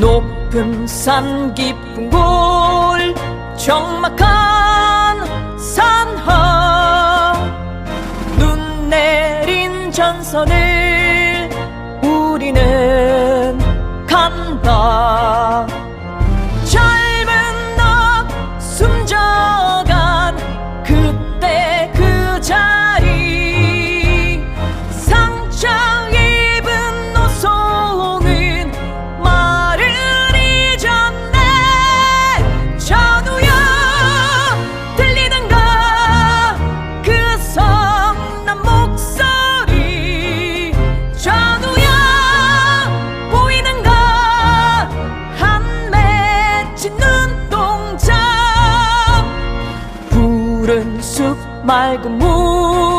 높은 산 깊은 골 정막한 산하. 눈 내린 전선을 푸른 숲 말고 뭐